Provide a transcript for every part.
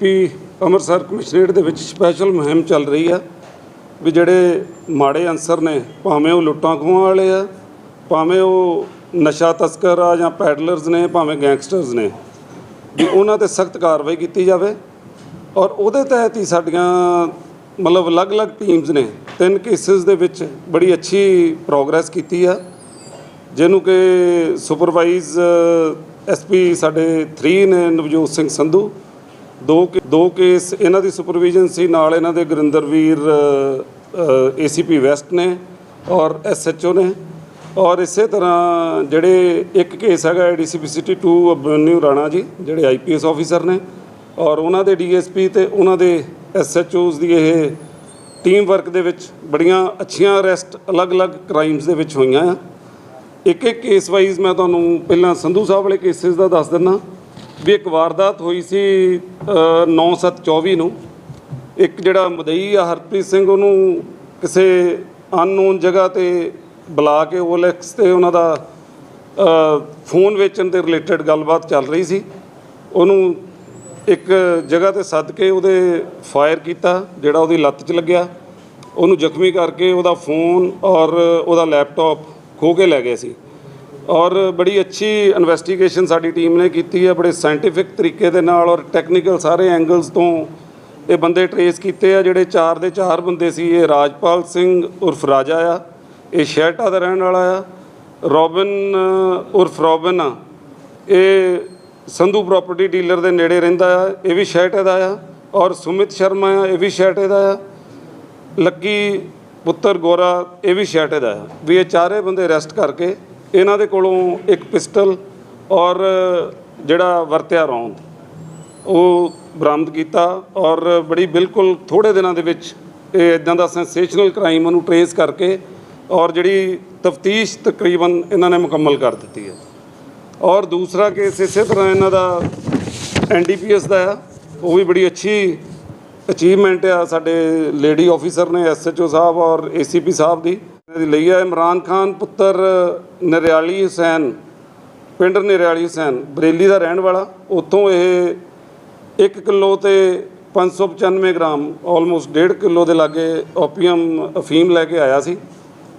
ਵੀ Amritsar commissionerate ਦੇ ਵਿੱਚ special ਮੁਹਿੰਮ ਚੱਲ ਰਹੀ ਆ ਵੀ ਜਿਹੜੇ ਮਾੜੇ ਅਨਸਰ ਨੇ, ਭਾਵੇਂ ਉਹ ਲੁੱਟਾਂ ਖੋਹਾਂ ਵਾਲੇ ਆ, ਭਾਵੇਂ ਉਹ ਨਸ਼ਾ ਤਸਕਰ ਆ ਜਾਂ ਪੈਡਲਰਸ ਨੇ, ਭਾਵੇਂ ਗੈਂਗਸਟਰਸ ਨੇ, ਵੀ ਉਹਨਾਂ ਤੇ ਸਖਤ ਕਾਰਵਾਈ ਕੀਤੀ ਜਾਵੇ। ਔਰ ਉਹਦੇ ਤਹਿਤ ਹੀ ਸਾਡੀਆਂ ਮਤਲਬ ਅਲੱਗ-ਅਲੱਗ ਟੀਮਸ ਨੇ, ਤਿੰਨ ਕੇਸਿਸ ਦੇ ਵਿੱਚ ਬੜੀ ਅੱਛੀ ਪ੍ਰੋਗਰੈਸ ਕੀਤੀ ਆ। ਜਿਹਨੂੰ ਕਿ ਸੁਪਰਵਾਈਜ਼ ਐਸਪੀ ਸਾਡੇ 3 ਨੇ, ਨਵਜੋਤ ਸਿੰਘ ਸੰਧੂ। ਦੋ ਕੇ- ਦੋ ਕੇਸ ਇਹਨਾਂ ਦੀ ਸੁਪਰਵਿਜ਼ਨ ਸੀ, ਨਾਲ ਇਹਨਾਂ ਦੇ ਗੁਰਿੰਦਰਵੀਰ ਏਸੀਪੀ ਵੈਸਟ ਨੇ ਔਰ ਐਸਐਚਓ ਨੇ। ਔਰ ਇਸੇ ਤਰ੍ਹਾਂ ਜਿਹੜੇ ਇੱਕ ਕੇਸ ਹੈਗਾ ਏਡੀਸੀਪੀ ਸਿਟੀ 2 ਅਬਨਿਊ ਰਾਣਾ ਜੀ, ਜਿਹੜੇ ਆਈਪੀਐਸ ਆਫੀਸਰ ਨੇ। ਔਰ ਉਹਨਾਂ ਦੇ ਡੀਐਸਪੀ ਤੇ ਉਹਨਾਂ ਦੇ ਐਸਐਚਓਜ਼ ਦੀ ਇਹ ਟੀਮ ਵਰਕ ਦੇ ਵਿੱਚ ਬੜੀਆਂ ਅੱਛੀਆਂ ਅਰੈਸਟ ਅਲੱਗ-ਅਲੱਗ ਕ੍ਰਾਈਮਸ ਦੇ ਵਿੱਚ ਹੋਈਆਂ ਆ। ਇੱਕ ਇੱਕ ਕੇਸ ਵਾਈਜ਼ ਮੈਂ ਤੁਹਾਨੂੰ ਪਹਿਲਾਂ ਸੰਧੂ ਸਾਹਿਬ ਵਾਲੇ ਕੇਸਿਸ ਦਾ ਦੱਸ ਦਿੰਦਾ। ਵੀ ਇੱਕ ਵਾਰਦਾਤ ਹੋਈ ਸੀ 9724 ਨੂੰ ਇੱਕ ਜਿਹੜਾ ਮਦਈ ਆ, ਹਰਪ੍ਰੀਤ ਸਿੰਘ, ਉਹਨੂੰ ਕਿਸੇ ਅਨਨੋਨ ਜਗ੍ਹਾ ਤੇ ਬੁਲਾ ਕੇ ਓਲੈਕਸ ਤੇ ਉਹਨਾਂ ਦਾ ਫੋਨ ਵੇਚਣ ਦੇ ਰਿਲੇਟਡ ਗੱਲਬਾਤ ਚੱਲ ਰਹੀ ਸੀ। ਉਹਨੂੰ ਇੱਕ ਜਗ੍ਹਾ ਤੇ ਸੱਦ ਕੇ ਉਹਦੇ ਫਾਇਰ ਕੀਤਾ, ਜਿਹੜਾ ਉਹਦੀ ਲੱਤ 'ਚ ਲੱਗਿਆ। ਉਹਨੂੰ ਜ਼ਖਮੀ ਕਰਕੇ ਉਹਦਾ ਫੋਨ ਔਰ ਉਹਦਾ ਲੈਪਟਾਪ ਖੋਹ ਕੇ ਲੈ ਗਏ ਸੀ। ਔਰ ਬੜੀ ਅੱਛੀ ਇਨਵੈਸਟੀਗੇਸ਼ਨ ਸਾਡੀ ਟੀਮ ਨੇ ਕੀਤੀ ਹੈ, ਬੜੇ ਸਾਇੰਟੀਫਿਕ ਤਰੀਕੇ ਦੇ ਨਾਲ ਔਰ ਟੈਕਨੀਕਲ ਸਾਰੇ ਐਂਗਲਸ ਤੋਂ ਇਹ ਬੰਦੇ ਟਰੇਸ ਕੀਤੇ ਆ, ਜਿਹੜੇ ਚਾਰ ਦੇ ਚਾਰ ਬੰਦੇ ਸੀ, ਇਹ ਰਾਜਪਾਲ ਸਿੰਘ ਉਰਫ ਰਾਜਾ ਆ, ਇਹ ਸ਼ਹਿਟਾ ਦਾ ਰਹਿਣ ਵਾਲਾ ਆ, ਰੋਬਿਨ, ਉਰਫ ਰੋਬਿਨ ਆ, ਇਹ ਸੰਧੂ ਪ੍ਰਾਪਰਟੀ ਡੀਲਰ ਦੇ ਨੇੜੇ ਰਹਿੰਦਾ ਆ, ਇਹ ਵੀ ਸ਼ਹਿਟੇ ਦਾ ਆ, ਔਰ ਸੁਮਿਤ ਸ਼ਰਮਾ ਆ, ਇਹ ਵੀ ਸ਼ਹਿਟੇ ਦਾ ਆ, ਲੱਕੀ ਪੁੱਤਰ ਗੋਰਾ, ਇਹ ਵੀ ਸ਼ੈਟੇ ਦਾ ਆ, ਵੀ ਇਹ ਚਾਰੇ ਬੰਦੇ ਅਰੈਸਟ ਕਰਕੇ ਇਹਨਾਂ ਦੇ ਕੋਲੋਂ ਇੱਕ ਪਿਸਟਲ ਔਰ ਜਿਹੜਾ ਵਰਤਿਆ ਰੌਂਦ, ਉਹ ਬਰਾਮਦ ਕੀਤਾ ਔਰ ਬੜੀ ਬਿਲਕੁਲ ਥੋੜੇ ਦਿਨਾਂ ਦੇ ਵਿੱਚ ਇਹ ਇਦਾਂ ਦਾ ਸੈਂਸੇਸ਼ਨਲ ਕ੍ਰਾਈਮ ਉਹਨੂੰ ਟਰੇਸ ਕਰਕੇ ਔਰ ਜਿਹੜੀ ਤਫਤੀਸ਼ ਤਕਰੀਬਨ ਇਹਨਾਂ ਨੇ ਮੁਕੰਮਲ ਕਰ ਦਿੱਤੀ ਹੈ। ਔਰ ਦੂਸਰਾ ਕੇਸ ਇਸੇ ਤਰ੍ਹਾਂ ਇਹਨਾਂ ਦਾ ਐਨਡੀਪੀਐਸ ਦਾ ਆ, ਉਹ ਵੀ ਬੜੀ ਅੱਛੀ ਅਚੀਵਮੈਂਟ ਆ ਸਾਡੇ ਲੇਡੀ ਆਫੀਸਰ ਨੇ ਐਸਐਚਓ ਸਾਹਿਬ ਔਰ ਏਸੀਪੀ ਸਾਹਿਬ ਦੀ। ਦੀ ਲਈ ਆ ਇਮਰਾਨ ਖਾਨ, ਪੁੱਤਰ ਨਰਿਆਲੀ ਹੁਸੈਨ, ਪਿੰਡ ਨਰਿਆਲੀ ਹੁਸੈਨ, ਬਰੇਲੀ ਦਾ ਰਹਿਣ ਵਾਲਾ। ਉੱਥੋਂ ਇਹ 1 ਕਿਲੋ ਤੇ 595 ਗ੍ਰਾਮ ਆਲਮੋਸਟ 1.5 ਕਿਲੋ ਦੇ ਲਾਗੇ ਓਪੀਅਮ ਅਫੀਮ ਲੈ ਕੇ ਆਇਆ ਸੀ।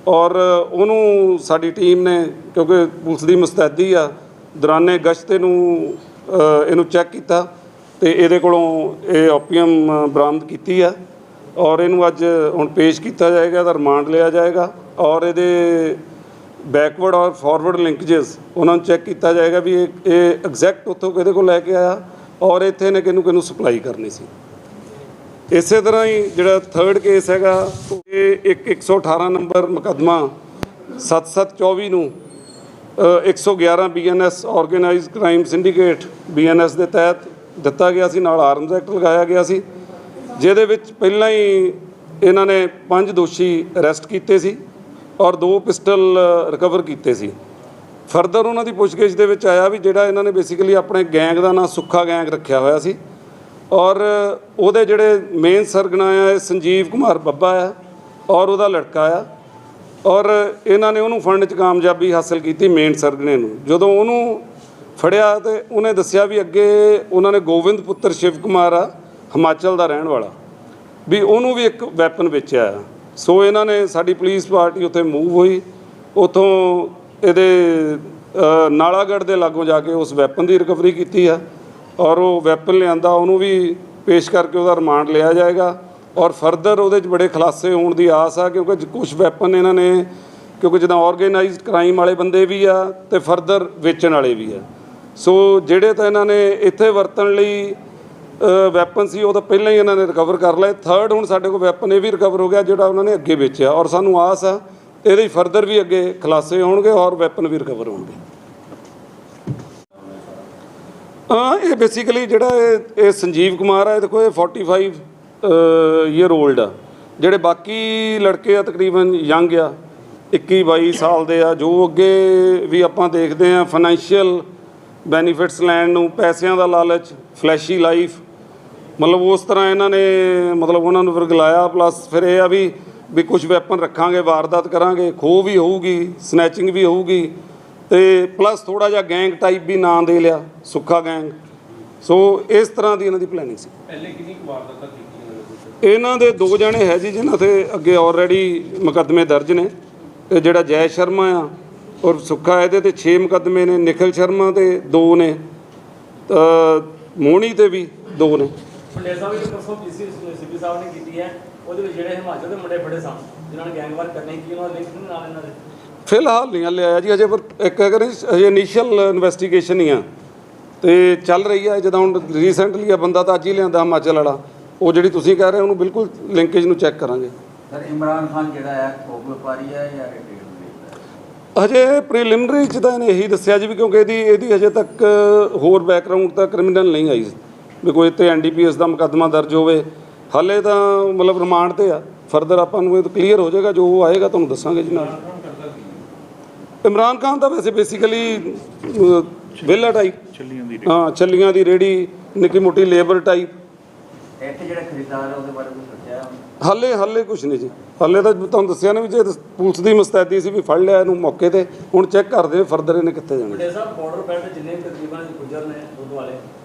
ਔਰ ਉਹਨੂੰ ਸਾਡੀ ਟੀਮ ਨੇ, ਕਿਉਂਕਿ ਪੁਲਿਸ ਦੀ ਮੁਸਤੈਦੀ ਆ, ਦੌਰਾਨੇ ਗਸ਼ਤ ਨੂੰ ਇਹਨੂੰ ਚੈੱਕ ਕੀਤਾ ਤੇ ਇਹਦੇ ਕੋਲੋਂ ਇਹ ਓਪੀਅਮ ਬਰਾਮਦ ਕੀਤੀ ਆ। ਔਰ ਇਹਨੂੰ ਅੱਜ ਹੁਣ ਪੇਸ਼ ਕੀਤਾ ਜਾਏਗਾ ਇਹਦਾ ਰਿਮਾਂਡ ਲਿਆ ਜਾਏਗਾ। ਔਰ ਇਹਦੇ ਬੈਕਵਰਡ ਔਰ ਫਾਰਵਰਡ ਲਿੰਕੇजेस ਉਹਨਾਂ ਨੂੰ ਚੈੱਕ ਕੀਤਾ ਜਾਏਗਾ ਵੀ ਇਹ ਇਹ ਐਗਜ਼ੈਕਟ ਉੱਥੋਂ ਕਿਹਦੇ ਕੋਲ ਲੈ ਕੇ ਆਇਆ ਔਰ ਇੱਥੇ ਨੇ ਕਿਹਨੂੰ ਕਿਹਨੂੰ ਸਪਲਾਈ ਕਰਨੀ ਸੀ। ਇਸੇ ਤਰ੍ਹਾਂ ਹੀ ਜਿਹੜਾ ਥਰਡ ਕੇਸ ਹੈਗਾ ਇਹ ਇੱਕ 118 ਨੰਬਰ ਮੁਕੱਦਮਾ 7724 ਨੂੰ ਅ, 111 BNS organised crime syndicate BNS ਦੇ ਤਹਿਤ ਦਿੱਤਾ ਗਿਆ ਸੀ ਨਾਲ ਆਰਮਸ ਐਕਟ ਲਗਾਇਆ ਗਿਆ ਸੀ ਜਿਹਦੇ ਵਿੱਚ ਪਹਿਲਾਂ ਹੀ ਇਹਨਾਂ ਨੇ ਪੰਜ ਦੋਸ਼ੀ ਅਰੈਸਟ ਕੀਤੇ ਸੀ। ਔਰ ਦੋ ਪਿਸਟਲ ਰਿਕਵਰ ਕੀਤੇ ਸੀ। ਫਰਦਰ ਉਹਨਾਂ ਦੀ ਪੁੱਛਗਿੱਛ ਦੇ ਵਿੱਚ ਆਇਆ ਵੀ ਜਿਹੜਾ ਇਹਨਾਂ ਨੇ ਬੇਸਿਕਲੀ ਆਪਣੇ ਗੈਂਗ ਦਾ ਨਾਂ ਸੁੱਖਾ ਗੈਂਗ ਰੱਖਿਆ ਹੋਇਆ ਸੀ। ਔਰ ਉਹਦੇ ਜਿਹੜੇ ਮੇਨ ਸਰਗਨਾ ਆ, ਇਹ ਸੰਜੀਵ ਕੁਮਾਰ ਬੱਬਾ ਆ, ਔਰ ਉਹਦਾ ਲੜਕਾ ਆ। ਔਰ ਇਹਨਾਂ ਨੇ ਉਹਨੂੰ ਫੜਨ 'ਚ ਕਾਮਯਾਬੀ ਹਾਸਲ ਕੀਤੀ ਮੇਨ ਸਰਗਨੇ ਨੂੰ। ਜਦੋਂ ਉਹਨੂੰ ਫੜਿਆ ਤੇ ਉਹਨੇ ਦੱਸਿਆ ਵੀ ਅੱਗੇ ਉਹਨਾਂ ਨੇ ਗੋਬਿੰਦ ਪੁੱਤਰ ਸ਼ਿਵ ਕੁਮਾਰ ਆ, ਹਿਮਾਚਲ ਦਾ ਰਹਿਣ ਵਾਲਾ। ਵੀ ਉਹਨੂੰ ਵੀ ਇੱਕ ਵੈਪਨ ਵੇਚਿਆ ਆ। ਸੋ ਇਹਨਾਂ ਨੇ ਸਾਡੀ ਪੁਲਿਸ ਪਾਰਟੀ ਉੱਥੇ ਮੂਵ ਹੋਈ। ਉਥੋਂ ਇਹਦੇ ਅ, ਨਾਲਾਗੜ੍ਹ ਦੇ ਲਾਗੋਂ ਜਾ ਕੇ ਉਸ ਵੈਪਨ ਦੀ ਰਿਕਵਰੀ ਕੀਤੀ ਆ ਔਰ ਉਹ ਵੈਪਨ ਲਿਆਂਦਾ ਉਹਨੂੰ ਵੀ ਪੇਸ਼ ਕਰਕੇ ਉਹਦਾ ਰਿਮਾਂਡ ਲਿਆ ਜਾਏਗਾ। ਔਰ ਫਰਦਰ ਉਹਦੇ 'ਚ ਬੜੇ ਖੁਲਾਸੇ ਹੋਣ ਦੀ ਆਸ ਆ ਕਿਉਂਕਿ ਕੁਝ ਵੈਪਨ ਇਹਨਾਂ ਨੇ ਕਿਉਂਕਿ ਜਿੱਦਾਂ ਆਰਗੇਨਾਈਜ਼ਡ ਕ੍ਰਾਈਮ ਵਾਲੇ ਬੰਦੇ ਵੀ ਆ ਤੇ ਫਰਦਰ ਵੇਚਣ ਵਾਲੇ ਵੀ ਆ। ਸੋ ਜਿਹੜੇ ਤਾਂ ਇਹਨਾਂ ਨੇ ਇੱਥੇ ਵਰਤਣ ਲਈ ਵੈਪਨ ਸੀ, ਉਹ ਤਾਂ ਪਹਿਲਾਂ ਹੀ ਇਹਨਾਂ ਨੇ ਰਿਕਵਰ ਕਰ ਲਏ। ਥਰਡ ਹੁਣ ਸਾਡੇ ਕੋਲ ਵੈਪਨ ਇਹ ਵੀ ਰਿਕਵਰ ਹੋ ਗਿਆ, ਜਿਹੜਾ ਉਹਨਾਂ ਨੇ ਅੱਗੇ ਵੇਚਿਆ। ਔਰ ਸਾਨੂੰ ਆਸ ਆ, ਇਹਦੇ ਫਰਦਰ ਵੀ ਅੱਗੇ ਖੁਲਾਸੇ ਹੋਣਗੇ ਔਰ ਵੈਪਨ ਵੀ ਰਿਕਵਰ ਹੋਣਗੇ। ਹਾਂ, ਇਹ ਬੇਸਿਕਲੀ ਜਿਹੜਾ ਇਹ ਇਹ ਸੰਜੀਵ ਕੁਮਾਰ ਆ, ਇਹ ਦੇਖੋ, ਇਹ 45 ਈਅਰ 올ਡ ਆ। ਜਿਹੜੇ ਬਾਕੀ ਲੜਕੇ ਆ, ਤਕਰੀਬਨ ਯੰਗ ਆ 21 22 ਸਾਲ ਦੇ ਆ, ਜੋ ਅੱਗੇ ਵੀ ਆਪਾਂ ਦੇਖਦੇ ਆ ਫਾਈਨੈਂਸ਼ੀਅਲ ਬੈਨੀਫਿਟਸ ਲੈਣ ਨੂੰ, ਪੈਸਿਆਂ ਦਾ ਲਾਲਚ ਫਲੈਸ਼ੀ ਲਾਈਫ ਮਤਲਬ ਉਸ ਤਰ੍ਹਾਂ ਇਹਨਾਂ ਨੇ ਮਤਲਬ ਉਹਨਾਂ ਨੂੰ ਵਰਗਲਾਇਆ ਪਲੱਸ ਫਿਰ ਇਹ ਆ ਵੀ ਵੀ ਕੁਝ ਵੈਪਨ ਰੱਖਾਂਗੇ ਵਾਰਦਾਤ ਕਰਾਂਗੇ ਖੋਹ ਵੀ ਹੋਊਗੀ ਸਨੈਚਿੰਗ ਵੀ ਹੋਊਗੀ ਤੇ ਪਲੱਸ ਥੋੜਾ ਜਿਹਾ ਗੈਂਗ ਟਾਈਪ ਵੀ ਨਾਂ ਦੇ ਲਿਆ ਸੁੱਖਾ ਗੈਂਗ ਸੋ ਇਸ ਤਰ੍ਹਾਂ ਦੀ ਇਹਨਾਂ ਦੀ ਪਲੈਨਿੰਗ ਸੀ। ਪਹਿਲੇ ਕਿੰਨੀ ਵਾਰਦਾਤਾਂ ਕੀਤੀਆਂ ਇਹਨਾਂ ਦੇ ਦੋ ਜਣੇ ਹੈ ਜੀ ਜਿਨ੍ਹਾਂ ਤੇ ਅੱਗੇ ਆਲਰੇਡੀ ਮੁਕੱਦਮੇ ਦਰਜ ਨੇ ਇਹ ਜਿਹੜਾ ਜੈ ਸ਼ਰਮਾ ਆ ਔਰ ਸੁੱਖਾ ਇਹਦੇ ਤੇ 6 ਮੁਕੱਦਮੇ ਨੇ ਨਿਖਿਲ ਸ਼ਰਮਾ ਤੇ 2 ਨੇ ਅ ਮੋਹਣੀ ਤੇ ਵੀ 2 ਨੇ। ਪੰਡੇਰ ਸਾਹਿਬ ਇੱਕ ਪਰਸੋਂ ਪੀਸੀ ਸੀਪੀ ਸਾਹਿਬ ਨੇ ਕੀਤੀ ਹੈ। ਉਹਦੇ ਵਿੱਚ ਜਿਹੜੇ ਹਿਮਾਚਲ ਦੇ ਮੁੰਡੇ ਫੜੇ ਸਨ ਜਿਨ੍ਹਾਂ ਨੇ ਗੈਂਗਵਾਰ ਕਰਨੇ ਕੀ ਉਹਨਾਂ ਦੇ ਲਿੰਕ ਨਹੀਂ ਨਾਲ ਇਹਨਾਂ ਦੇ? ਫਿਲਹਾਲ ਨਹੀਂ ਹਲੇ ਆਇਆ ਜੀ ਅਜੇ ਪਰ ਇੱਕ ਅਗਰ ਅਜੇ ਇਨੀਸ਼ੀਅਲ ਇਨਵੈਸਟੀਗੇਸ਼ਨ ਹੀ ਆ। ਤੇ ਚੱਲ ਰਹੀ ਹੈ ਜਦੋਂ ਹੁਣ ਰੀਸੈਂਟਲੀ ਆ ਬੰਦਾ ਤਾਂ ਅੱਜ ਹੀ ਲਿਆਂਦਾ ਹਿਮਾਚਲ ਵਾਲਾ। ਉਹ ਜਿਹੜੀ ਤੁਸੀਂ ਕਹਿ ਰਹੇ ਹੋ ਉਹਨੂੰ ਬਿਲਕੁਲ ਲਿੰਕੇਜ ਨੂੰ ਚੈੱਕ ਕਰਾਂਗੇ। ਸਰ ਇਮਰਾਨ ਖਾਨ ਜਿਹੜਾ ਹੈ ਥੋਕ ਵਪਾਰੀ ਹੈ ਜਾਂ ਰਿਟੇਲ ਵੇਚਦਾ ਹੈ? ਹਜੇ ਪ੍ਰੀਲਿਮਿਨਰੀ ਚ ਤਾਂ ਇਹਨੇ ਇਹੀ ਦੱਸਿਆ ਜੀ ਵੀ ਕਿਉਂਕਿ ਇਹਦੀ ਇਹਦੀ ਹਜੇ ਤੱਕ ਹੋਰ ਬੈਕਗ੍ਰਾਉਂਡ ਤਾਂ ਕ੍ਰਿਮੀਨਲ ਨਹੀਂ ਆਈ। ਵੀ ਕੋਈ ਤੇ ਐਨਡੀਪੀਐਸ ਦਾ ਮੁਕੱਦਮਾ ਦਰਜ ਹੋਵੇ ਹਾਲੇ ਤਾਂ ਮਤਲਬ ਰਿਮਾਂਡ ਤੇ ਆ। ਫਰਦਰ ਆਪਾਂ ਨੂੰ ਇਹ ਕਲੀਅਰ ਹੋ ਜਾਏਗਾ ਜੋ ਆਏਗਾ ਤੁਹਾਨੂੰ ਦੱਸਾਂਗੇ ਜੀ ਨਾਲ। ਇਮਰਾਨ ਖਾਨ ਤਾਂ ਵੈਸੇ ਬੇਸਿਕਲੀ ਵਿਲਾ ਟਾਈਪ ਚੱਲੀਆਂ ਦੀ ਹਾਂ ਛੱਲੀਆਂ ਦੀ ਰੇੜੀ ਨਿੱਕੀ ਮੋਟੀ ਲੇਬਰ ਟਾਈਪ ਇੱਥੇ ਜਿਹੜਾ ਖਰੀਦਦਾਰ ਹੈ ਉਹਦੇ ਬਾਰੇ ਕੁਝ ਸੋਚਿਆ? ਹਾਲੇ ਹਾਲੇ ਕੁਝ ਨਹੀਂ ਜੀ। ਹਾਲੇ ਤਾਂ ਤੁਹਾਨੂੰ ਦੱਸਿਆ ਨਾ ਵੀ ਜੇ ਪੁਲਿਸ ਦੀ ਮੁਸਤੈਦੀ ਸੀ ਵੀ ਫੜ ਲਿਆ ਇਹਨੂੰ ਮੌਕੇ ਤੇ ਹੁਣ ਚੈੱਕ ਕਰਦੇ ਫਰਦਰ ਇਹਨੇ ਕਿੱਥੇ ਜਾਣਾ। ਪੰਡੇਰ ਸਾਹਿਬ ਬਾਰਡਰ ਬੈਲਟ ਜਿੰਨੇ ਤਕਰੀਬਨ ਗੁੱਜਰ ਨੇ ਦੁੱਧ ਵਾਲੇ ਉਹ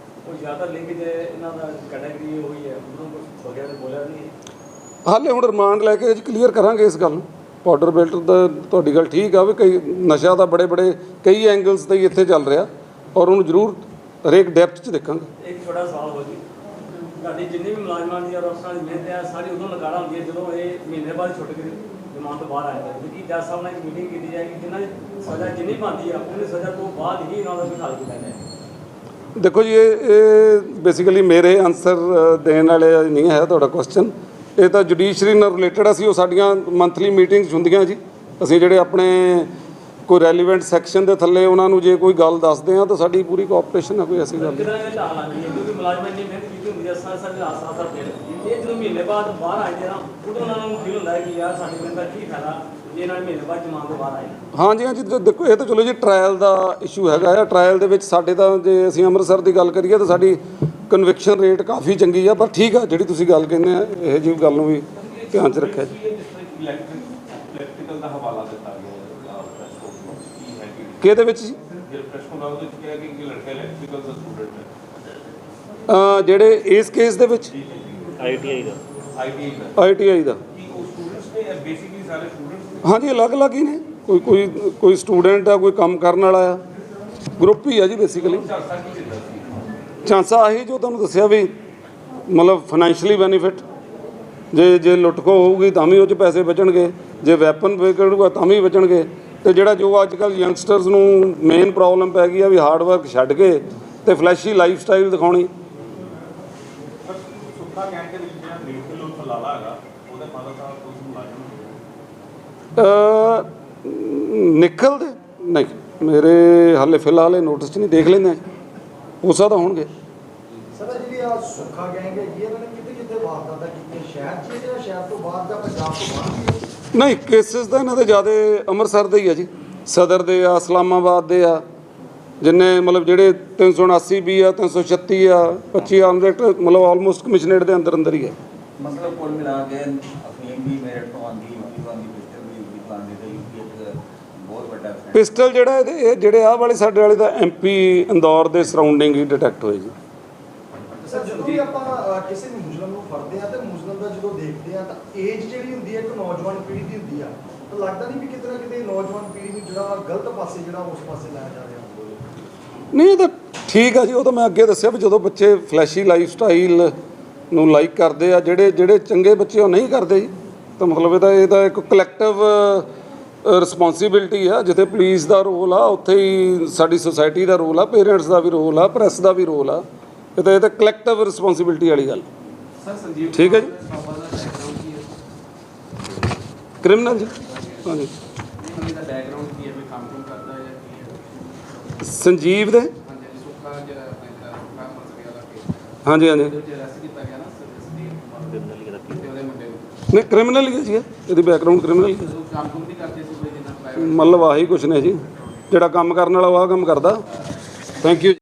ਜ਼ਿਆਦਾ ਲਿੰਕ ਜੇ ਇਹਨਾਂ ਦਾ ਕੈਟਾਗਰੀ ਹੋਈ ਹੈ ਉਹਨਾਂ ਨੂੰ ਕੁਝ ਵਗੈਰਾ ਬੋਲਿਆ ਨਹੀਂ। ਹਾਲੇ ਹੁਣ ਰਿਮਾਂਡ ਲੈ ਕੇ ਕਲੀਅਰ ਕਰਾਂਗੇ ਇਸ ਗੱਲ ਨੂੰ। ਬਾਰਡਰ ਬੈਲਟ ਦਾ ਤੁਹਾਡੀ ਗੱਲ ਠੀਕ ਆ ਵੀ ਕਈ ਨਸ਼ਾ ਦਾ ਬੜੇ ਬੜੇ ਕਈ ਐਂਗਲਸ ਤੇ ਹੀ ਇੱਥੇ ਚੱਲ ਰਿਹਾ ਔਰ ਉਹਨੂੰ ਜ਼ਰੂਰ ਹਰੇਕ ਡੈਪਥ 'ਚ ਦੇਖਾਂਗੇ। ਇੱਕ ਛੋਟਾ ਸਵਾਲ ਹੋ ਜੀ। ਤੁਹਾਡੀ ਜਿੰਨੀ ਵੀ ਮੁਲਾਜ਼ਮਾਂ ਦੀ ਔਰ ਅਫਸਰਾਂ ਦੀ ਮਿਹਨਤ ਹੈ ਸਾਰੀ ਉਦੋਂ ਨਕਾਰਾ ਹੁੰਦੀ ਹੈ ਜਦੋਂ ਇਹ ਮਹੀਨੇ ਬਾਅਦ ਛੁੱਟ ਕੇ ਜਮਾਨ ਤੋਂ ਬਾਹਰ ਆ ਜਾਂਦੇ ਕਿਉਂਕਿ ਜੱਜ ਸਾਹਿਬ ਨਾਲ ਇੱਕ ਮੀਟਿੰਗ ਕੀਤੀ ਜਾਏਗੀ ਜਿਨ੍ਹਾਂ ਦੀ ਸਜ਼ਾ ਜਿੰਨੀ ਬਣਦੀ ਆ ਉਹਦੀ ਸਜ਼ਾ ਤੋਂ ਬਾਅਦ ਹੀ ਇਹਨਾਂ ਦਾ ਵੀ ਹੱਲ ਕੀਤਾ ਜਾਏ ਦੇਖੋ ਜੀ, ਇਹ ਇਹ ਬੇਸਿਕਲੀ ਮੇਰੇ ਆਨਸਰ ਦੇਣ ਵਾਲੇ ਨਹੀਂ ਹੈ ਤੁਹਾਡਾ ਕੁਐਸਚਨ ਇਹ ਤਾਂ ਜੁਡੀਸ਼ਰੀ ਨਾਲ ਰਿਲੇਟਡ ਅਸੀਂ ਉਹ ਸਾਡੀਆਂ ਮੰਥਲੀ ਮੀਟਿੰਗਸ ਹੁੰਦੀਆਂ ਜੀ। ਅਸੀਂ ਜਿਹੜੇ ਆਪਣੇ ਕੋਈ ਰੈਲੀਵੈਂਟ ਸੈਕਸ਼ਨ ਦੇ ਥੱਲੇ ਉਹਨਾਂ ਨੂੰ ਜੇ ਕੋਈ ਗੱਲ ਦੱਸਦੇ ਆ ਤਾਂ ਸਾਡੀ ਪੂਰੀ ਕੋਆਪਰੇਸ਼ਨ ਹੈ ਕੋਈ ਐਸੀ ਗੱਲ ਨਹੀਂ। ਇਹ ਜਦੋਂ ਮਹੀਨੇ ਬਾਅਦ ਬਾਹਰ ਆ ਨਾ, ਉਦੋਂ ਉਹਨਾਂ ਨੂੰ ਫੀਲ ਹੁੰਦਾ ਕਿ ਯਾਰ ਸਾਡੀ ਮਿਹਨਤ ਕੀ ਫਾਇਦਾ। ਇਹਨਾਂ ਨੇ ਮਹੀਨੇ ਬਾਅਦ ਜਮਾਨ ਤੋਂ ਬਾਹਰ ਆਏ ਹਾਂਜੀ ਹਾਂਜੀ ਤੇ ਦੇਖੋ ਇਹ ਤਾਂ ਚਲੋ ਜੀ ਟ੍ਰਾਇਲ ਦਾ ਇਸ਼ੂ ਹੈਗਾ ਆ। ਟ੍ਰਾਇਲ ਦੇ ਵਿੱਚ ਸਾਡੇ ਤਾਂ ਜੇ ਅਸੀਂ ਅੰਮ੍ਰਿਤਸਰ ਦੀ ਗੱਲ ਕਰੀਏ ਤਾਂ ਸਾਡੀ ਕਨਵਿਕਸ਼ਨ ਰੇਟ ਕਾਫੀ ਚੰਗੀ ਆ ਪਰ ਠੀਕ ਆ ਜਿਹੜੀ ਤੁਸੀਂ ਗੱਲ ਕਹਿੰਦੇ ਆ ਇਹ ਜਿਹੀ ਗੱਲ ਨੂੰ ਵੀ ਧਿਆਨ 'ਚ ਰੱਖਿਆ ਜੀ। ਇਲੈਕਟ੍ਰੀਕਲ ਦਾ ਹਵਾਲਾ ਦਿੱਤਾ ਗਿਆ ਕਿਹਦੇ ਵਿੱਚ ਜੀ? ਜੇ ਜਿਹੜੇ ਇਸ ਕੇਸ ਦੇ ਵਿੱਚ? ਆਈਟੀਆਈ ਦਾ। ਆਈਟੀਆਈ ਦਾ। ਨੇ ਬੇਸਿਕਲੀ ਸਾਰੇ ਸਟੂਡੈਂਟਸ ਹਾਂਜੀ ਅਲੱਗ-ਅਲੱਗ ਹੀ ਨੇ। ਕੋਈ ਕੋਈ ਕੋਈ ਸਟੂਡੈਂਟ ਆ ਕੋਈ ਕੰਮ ਕਰਨ ਵਾਲਾ ਆ। ਗਰੁੱਪ ਹੀ ਆ ਜੀ ਬੇਸਿਕਲੀ ਚਾਂਸਾ ਆਹੀ ਜੋ ਤੁਹਾਨੂੰ ਦੱਸਿਆ ਵੀ ਮਤਲਬ ਫਾਈਨੈਂਸ਼ੀਅਲੀ ਬੈਨੀਫਿਟ ਜੇ ਜੇ ਲੁੱਟਖੋ ਹੋਊਗੀ ਤਾਂ ਵੀ ਉਹ 'ਚ ਪੈਸੇ ਬਚਣਗੇ। ਜੇ ਵੈਪਨ ਵਿਕਣਗਾ ਤਾਂ ਵੀ ਬਚਣਗੇ। ਤੇ ਜਿਹੜਾ ਜੋ ਅੱਜ ਕੱਲ ਯੰਗਸਟਰਸ ਨੂੰ ਮੇਨ ਪ੍ਰੋਬਲਮ ਪੈ ਗਈ ਆ ਵੀ ਹਾਰਡ ਵਰਕ ਛੱਡ ਕੇ ਤੇ ਫਲੈਸ਼ੀ ਲਾਈਫ ਸਟਾਈਲ ਦਿਖਾਉਣੀ ਸੁੱਖਾ ਦੇ ਵਿੱਚ ਜਿਹੜਾ ਨੀਲ ਲੋਕ ਫਲਾਲਾ ਹੈਗਾ ਉਹਦੇ ਫਾਦਰ ਸਾਹਿਬ ਕੋਈ ਮੁਲਾਜ਼ਮ ਅ ਨਿਕਲ ਦੇ ਨਹੀਂ ਮੇਰੇ ਹਾਲੇ ਫਿਲਹਾਲ ਇਹ ਨੋਟਿਸ 'ਚ ਨਹੀਂ ਦੇਖ ਲੈਂਦੇ ਹਾਂ। ਸਕਦਾ ਹੋਣਗੇ। ਸਰ ਆਹ ਜਿਹੜੀ ਆ ਸੁੱਖਾ ਗੈਂਗ ਹੈਗੀ ਇਹਨਾਂ ਨੇ ਕਿਤੇ ਕਿਤੇ ਵਾਰਦਾਤਾਂ ਕੀਤੀਆਂ? ਸ਼ਹਿਰ 'ਚ ਹੀ ਜਾਂ ਸ਼ਹਿਰ ਤੋਂ ਬਾਹਰ ਜਾਂ ਪੰਜਾਬ ਤੋਂ ਬਾਹਰ ਵੀ ਨਹੀਂ ਕੇਸਿਸ ਤਾਂ ਇਹਨਾਂ ਦੇ ਜ਼ਿਆਦਾ ਅੰਮ੍ਰਿਤਸਰ ਦੇ ਹੀ ਆ ਜੀ। ਸਦਰ ਦੇ ਆ ਇਸਲਾਮਾਬਾਦ ਦੇ ਆ ਜਿੰਨੇ ਮਤਲਬ ਜਿਹੜੇ 379 ਵੀ ਆ 336 ਆ 25 ਆਰਮਸ ਐਕਟ ਮਤਲਬ ਆਲਮੋਸਟ ਕਮਿਸ਼ਨਰੇਟ ਦੇ ਅੰਦਰ ਅੰਦਰ ਹੀ ਹੈ ਮਤਲਬ ਕੁੱਲ ਮਿਲਾ ਕੇ ਅਫੀਮ ਵੀ ਮੇਰਠ ਤੋਂ ਆਂਦੀ ਯੂਪੀ ਤੋਂ ਆਂਦੀ ਪਿਸਟਲ ਵੀ ਯੂਪੀ ਤੋਂ ਆਂਦੀ ਤੇ ਯੂਪੀ ਇੱਕ ਬਹੁਤ ਵੱਡਾ ਫੈਕਟ ਪਿਸਟਲ ਜਿਹੜਾ ਇਹਦੇ ਇਹ ਜਿਹੜੇ ਆ ਵਾਲੇ ਸਾਡੇ ਵਾਲੇ ਤਾਂ ਐਮਪੀ ਇੰਦੌਰ ਦੇ ਸਰਾਊਂਡਿੰਗ ਹੀ ਡਿਟੈਕਟ ਹੋਏ ਜੀ। ਸਰ ਜਦੋਂ ਵੀ ਆਪਾਂ ਅਹ, ਕਿਸੇ ਮੁਸਲਮ ਨੂੰ ਫੜਦੇ ਆ ਤੇ ਮੁਸਲਮ ਦਾ ਜਦੋਂ ਦੇਖਦੇ ਆ ਤਾਂ ਏਜ ਜਿਹੜੀ ਹੁੰਦੀ ਹੈ ਇੱਕ ਨੌਜਵਾਨ ਪੀੜ੍ਹੀ ਦੀ ਹੁੰਦੀ ਆ। ਤਾਂ ਲੱਗਦਾ ਨਹੀਂ ਵੀ ਕਿਤੇ ਨਾ ਕਿਤੇ ਨੌਜਵਾਨ ਪੀੜ੍ਹੀ ਨੂੰ ਜਿਹੜਾ ਗਲਤ ਪਾਸੇ ਜਿਹੜਾ ਉਸ ਪਾਸੇ ਲਾਇਆ ਜਾ ਰਿਹਾ ਨਹੀਂ ਇਹ ਤਾਂ ਠੀਕ ਆ ਜੀ ਉਹ ਤਾਂ ਮੈਂ ਅੱਗੇ ਦੱਸਿਆ ਵੀ ਜਦੋਂ ਬੱਚੇ ਫਲੈਸ਼ੀ ਲਾਈਫ ਸਟਾਈਲ ਨੂੰ ਲਾਈਕ ਕਰਦੇ ਆ ਜਿਹੜੇ ਜਿਹੜੇ ਚੰਗੇ ਬੱਚੇ ਉਹ ਨਹੀਂ ਕਰਦੇ ਜੀ। ਤਾਂ ਮਤਲਬ ਇਹਦਾ ਇਹਦਾ ਇੱਕ ਕਲੈਕਟਿਵ ਰਿਸਪੌਂਸਿਬਿਲਟੀ ਆ ਜਿੱਥੇ ਪੁਲਿਸ ਦਾ ਰੋਲ ਆ ਉੱਥੇ ਹੀ ਸਾਡੀ ਸੁਸਾਇਟੀ ਦਾ ਰੋਲ ਆ ਪੇਰੈਂਟਸ ਦਾ ਵੀ ਰੋਲ ਆ ਪ੍ਰੈਸ ਦਾ ਵੀ ਰੋਲ ਆ। ਇਹ ਤਾਂ ਇਹ ਤਾਂ ਕਲੈਕਟਿਵ ਰਿਸਪੌਂਸਿਬਿਲਟੀ ਵਾਲੀ ਗੱਲ। ਸਰ ਸੰਜੀਵ ਠੀਕ ਹੈ ਜੀ? ਕ੍ਰਿਮੀਨਲ ਜੀ? ਹਾਂਜੀ ਇਹਦਾ ਬੈਕਗ੍ਰਾਉਂਡ ਕੀ ਹੈ? ਵੀ ਕੰਮ ਕੰਮ ਕਰਦਾ ਹੈ ਜਾਂ ਕੀ ਹੈ? ਸੰਜੀਵ ਦੇ? ਹਾਂਜੀ ਸੁੱਖਾ ਜਿਹੜਾ ਆਪਣਾ ਸੁੱਖਾ ਮਸਲੇ ਵਾਲਾ ਕੇਸ ਹਾਂਜੀ ਹਾਂਜੀ। ਦੀ ਦਾ ਨਹੀਂ ਕ੍ਰਿਮੀਨਲ ਹੀ ਹੈ ਜੀ ਇਹ। ਇਹਦੀ ਬੈਕਗ੍ਰਾਉਂਡ ਕ੍ਰਿਮੀਨਲ ਹੀ ਹੈ। ਮਤਲਬ ਆਹੀ ਕੁਛ ਨੇ ਜੀ। ਜਿਹੜਾ ਕੰਮ ਕਰਨ ਵਾਲਾ ਉਹ ਆਹ ਕੰਮ ਕਰਦਾ। Thank you